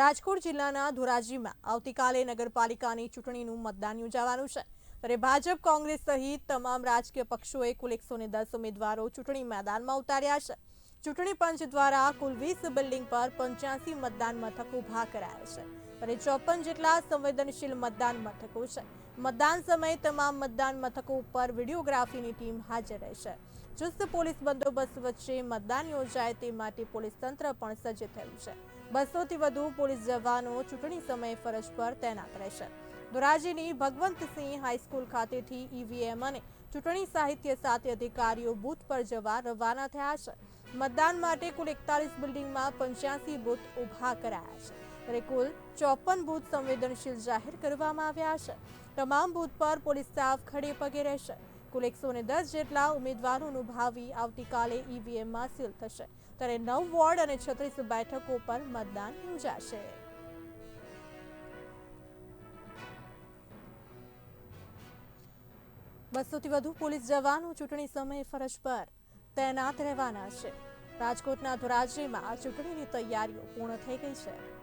રાજકોટ જિલ્લાના ધોરાજીમાં આવતીકાલે નગરપાલિકાની ચૂંટણીનું મતદાન યોજાવાનું છે. ત્યારે ભાજપ, કોંગ્રેસ સહિત તમામ રાજકીય પક્ષોએ કુલ એકસો ઉમેદવારો ચૂંટણી મેદાનમાં ઉતાર્યા છે. ચૂંટણી પંચ દ્વારા કુલ વીસ બિલ્ડિંગ પર પંચ્યાસી મતદાન મથક ઊભા કરાયા છે. અને ચોપન જેટલા સંવેદનશીલ મતદાન મથકો છે. મતદાન સમયે તમામ મતદાન મથકો ઉપર વિડીયોગ્રાફીની ટીમ હાજર રહેશે ચુસ્ત પોલીસ બંદોબસ્ત વચ્ચે મતદાન યોજાય તે માટે પોલીસ તંત્ર પણ સજ્જ થયું છે. બસોથી વધુ પોલીસ જવાનો ચૂંટણી સમયે ફરજ પર તૈનાત રહેશે ધોરાજીની ભગવંતસિંહ હાઈસ્કૂલ ખાતેથી ઈવીએમ અને ચૂંટણી સાહિત્ય સાથે અધિકારીઓ બૂથ પર જવા રવાના થયા છે. મતદાન માટે કુલ એકતાલીસ બિલ્ડિંગમાં પંચ્યાસી બૂથ ઊભા કરાયા છે. ત્યારે કુલ ચોપન બૂથ સંવેદનશીલ જાહેર કરવામાં આવ્યા છે. તમામ બૂથ પર પોલીસ સ્ટાફ ખડે પગે રહેશે. કુલ એકસો ને દસ જેટલા ઉમેદવારોનું ભાવિ આવતીકાલે ઈવીએમમાં સીલ થશે. ત્યારે નવ વોર્ડ અને છત્રીસ બેઠકો પર મતદાન યોજાશે. બસોથી વધુ પોલીસ જવાનો ચૂંટણી સમયે ફરજ પર. તૈનાત રહેવાના છે. રાજકોટના ધોરાજીમાં ચૂંટણીની તૈયારીઓ પૂર્ણ થઈ ગઈ છે.